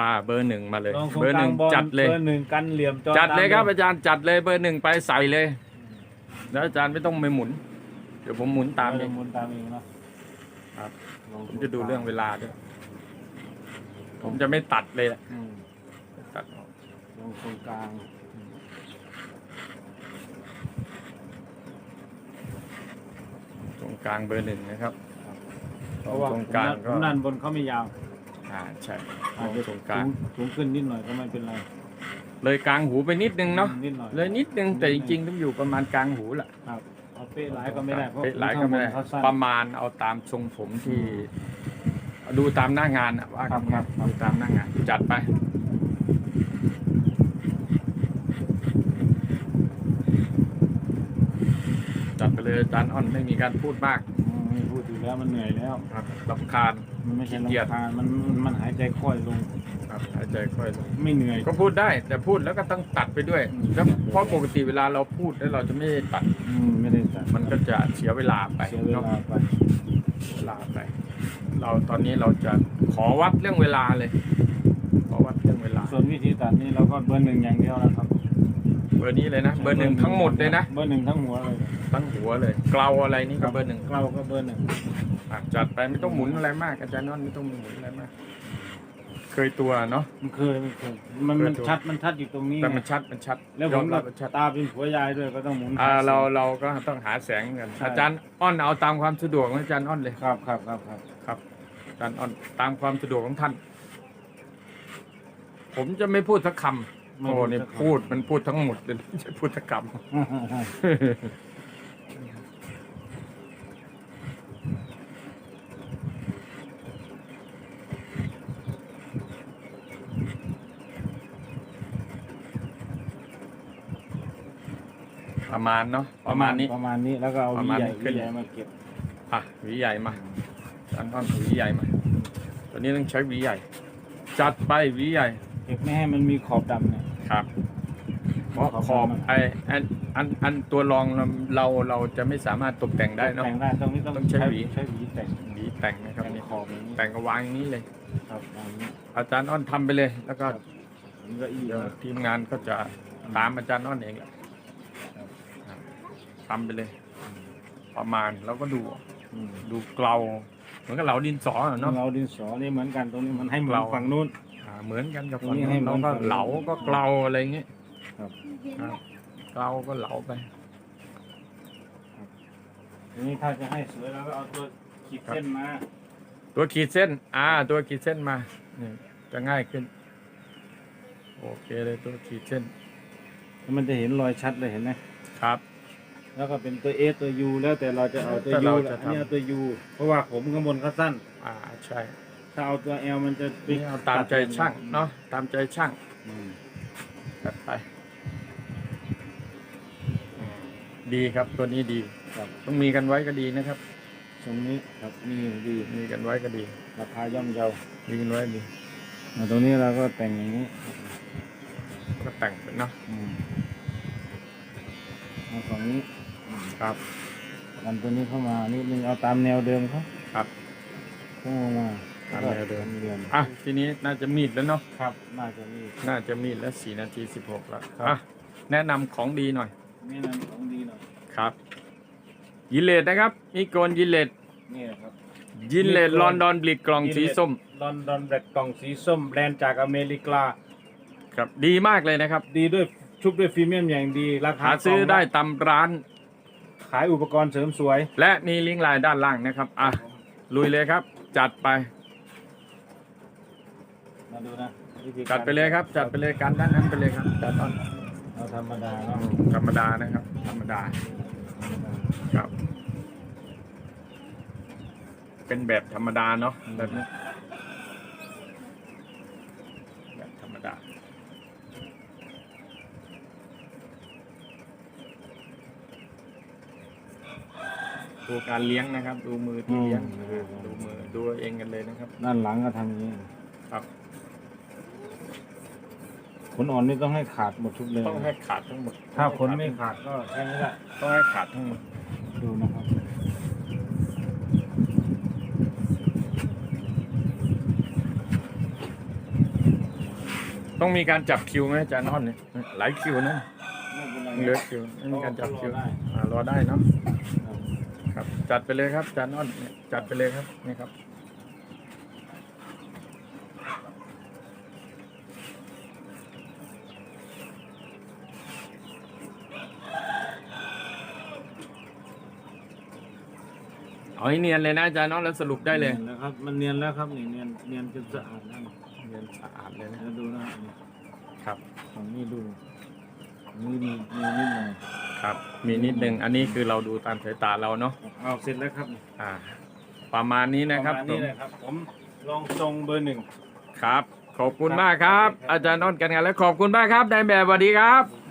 อ่าเบอร์หนึ่งมาเลย ลองตรงเบอร์กหลานึ่งงบอลจัดเลย เบอร์หนึ่งกันเหลี่ยมจอจัดเลยครับตามอาจารย์จัดเลยเบอร์หนึ่งไปใส่เลย แล้วอาจารย์ไม่ต้องไปหมุน เดี๋ยวผมหมุนตามเอเองหมุนตามเองเนาะครับลงผมจะดูเรื่องเวลาด้วยผมจะไม่ตัดเลยแหละอืมไม่ตัดออกลงตรงกลางตรงกลางเบอร์หนึ่งนะครับ เพราะว่าตรงกลางผมก็ด้านบนเขาไม่ยาว อ่าใช่อาจจะตรงกลางสูงขึ้นนิดหน่อยก็ไม่เป็นไรเลยกลางหูไปนิดนึงเนาะนิดหน่อยเลยนิดนึงแต่จริงๆต้องอยู่ประมาณกลางหูแหละครับเอาเป๊ะหลายก็ไม่ได้เพราะเป๊ะหลายก็ไม่ได้ข้างบนเขาสั้นประมาณเอาตามทรงผมที่ ดูตามหน้างานอะว่ากันครับครับดูตามหน้างานจัดไปจัดไปเลยอาจารย์อ้อนไม่มีการพูดมากอืม ไม่พูดอยู่แล้วมันเหนื่อยแล้ว ครับลำคาญ มันไม่ใช่ขี้เกียจ ลำคาญมันมันหายใจค่อยลง ครับหายใจค่อยลงไม่เหนื่อย ก็พูดได้ แต่พูดแล้วก็ต้องตัดไปด้วยอืม แล้วเพราะปกติเวลาเราพูดแล้วเราจะไม่ได้ตัด อืมไม่ได้ตัดมันก็จะเสียเวลาไปเสียเวเนาะลาไปเวลาไป เราตอนนี้เราจะขอวัดเรื่องเวลาเลย ขอวัดเรื่องเวลา ส่วนวิธีตัดนี่เราก็เบอร์หนึ่งอย่างเดียวนะครับเบอร์นี้เลยนะ เบอร์หนึ่งทั้งหมดเลยนะ เบอร์หนึ่งทั้งหัวเลยทั้งหัวเลย เกลาอะไรนี่ก็เบอร์หนึ่งเราก็เบอร์หนึ่งอะจัดไปไม่ต้องหมุนอะไรมากอาจารย์นอนไม่ต้องหมุนอะไรมาก เคยตัวเนาะ มันเคยมันเคยมันเคยมันตัวชัดมันชัดอยู่ตรงนี้แต่ไงมันชัดมันชัดแล้วผยอมมก็รับว่าชัด ตาเป็นผัวยายด้วยก็ต้องหมุนอ่าหเราสียงเราก็ต้องหาแสงกันใช่อาจารย์อ้อนเอาตามความสะดวกของอาจารย์อ้อนเลยครับครับครับครับครับอาจารย์อ้อนตามความสะดวกของท่าน ผมจะไม่พูดสักคำ โอ้นี่พูดมันพูดทั้งหมดเลยไม่ใช่พูดสักคำประมาณเนาะประมาณนี้ ประมาณนี้แล้วก็เอาประวีมาณใหญ่นี้ขึ้วีน ใหญ่มาเก็บอะหวีใหญ่มาอาจารย์อ้อนหวีใหญ่มาตัวนี้ต้องใช้หวีใหญ่ จัดไปหวีใหญ่ เก็บไม่ให้มันมีขอบดำเนี่ย ครับเพราะขอบขอบมันไออันอันอันตัวรองเราเราเราจะไม่สามารถตกแต่งได้เนาะ แต่งได้ตรงนี้ต้องต้องใช้หวี ใช้หวีแต่ง หวีแต่งนะครับแต่งนี่ขอบอย่างนี้ แต่งก็วางอย่างนี้เลย ครับอย่างนี้อาจารย์อ้อนทำไปเลย แล้วก็ผมก็อีเดี๋ยวทีมงานก็จะตามอาจารย์อ้อนเองแหละครับทำไปเลย ประมาณแล้วก็ดูอืมดูเกลาเหมือนกับเหลาดินสออะเนาะ เราดินสอนี่เหมือนกันตรงนี้มันให้เหมือนเรา ฝั่งนู้น อ่า เหมือนกันกับตรฝั่งงนี้ให้นู้นเหมืเราอนก็ฝั่งเหลาก็เกลาอะไรอย่างเงี้ยครับครับเกลาก็เหลาไปทีนี้ถ้าจะให้สวยเราก็เอาตัวขีดเส้นมา ตัวขีดเส้น อ่า ตัวขีดเส้นมานี่จะง่ายขึ้น โอเคเลยตัวขีดเส้นแล้วมันจะเห็นรอยชัดเลยเห็นไหมครับ แล้วก็เป็นตัว S ตัว U แล้วแต่เราจะเอาตัวแต่ U เราอัจะนทำนี้เอาตัว U เพราะว่าผมข้างบนเขาสั้น อ่าใช่ ถ้าเอาตัว L มันจะนี่เอาตามใจช่างเนาะตามใจช่างอืมจัดไปอืมดีครับตัวนี้ดีครับต้องมีกันไว้ก็ดีนะครับ ตรงนี้ครับนี่ดีมีกันไว้ก็ดีราคาย่อมเยามีกันไว้ดีอ่าตรงนี้เราก็แต่งอย่างนี้ก็แต่งไปเนาะอืมเอาฝั่งนี้ครับดันตัวนี้เข้ามานิดนึงเอาตามแนวเดิมเขาครับ เข้ามา ตามแนวเดิมเดิมอะทีนี้น่าจะมีดแล้วเนาะครับ น่าจะนี่น่าจะมีดแล้วสี่นาทีสิบหกแล้วครับอะแนะนำของดีหน่อยนี่นำของดีหน่อยครับ ยินเลดนะครับ มีโกนยินเลดนี่นะครับ ยินเลดมีโกน ลอนดอนบลิกกล่องสีส้มลอนดอนแบล็กกล่องสีส้มแบรนด์จากอเมริกา ครับ ดีมากเลยนะครับ ดีด้วยชุบด้วยฟรีเมียมอย่างดี ราคาหาซื้อได้ตามร้าน ขายอุปกรณ์เสริมสวย และมีลิงก์ไลน์ด้านล่างนะครับ อะ ลุยเลยครับ จัดไป มาดูนะวิธีการจัดไปเลยครับ จัดไปเลยการด้านนั้นไปเลยครับจัดตอนเอาธรรมดาเนาะธรรมดานะครับ ธรรมดา ครับ เป็นแบบธรรมดาเนาะแบบนี้แบบธรรมดาดูการเลี้ยงนะครับ ดูมือที่เลี้ยงดูมือดูเอาเองกันเลยนะครับ ด้านหลังก็ทำอย่างนี้ครับ ขนอ่อนนี่ต้องให้ขาดหมดทุกเลยต้องให้ขาดทั้งหมดถ้าขนไม่ขาดก็ใช้ไม่ได้ต้องให้ขาดทั้งหมดดูนะครับต้องมีการจับคิวไหมอาจารย์อ้อนเนี่ยหลายคิวนะไม่เป็นไรเหลือคิวไม่มีการจับคิวอ่ารอได้เนาะครับ จัดไปเลยครับอาจารย์อ้อนเนี่ยจัดไปเลยครับนี่ครับ เอาให้เนียนเลยนะอาจารย์อ้อนแล้วสรุปได้เลยนีนแล้วครับ มันเนียนแล้วครับนี่เนียนเนียนจนสะอาดแล้วนี่เนียนสะอาดเลยนะแล้วดูนะนี่ครับของนี่ดูนี่มีมีนิดหน่อยครับ มีนิดนึงอันนี้คือเราดูตามสายตาเราเนาะเอาเสร็จแล้วครับอ่า ประมาณนี้นะครับประมาณนี้เลยครับ ผมลองทรงเบอร์หนึ่งครับ ขอบคุณมากครับ อาจารย์นนท์กันงานและขอบคุณมากครับนายแบบสวัสดีครับ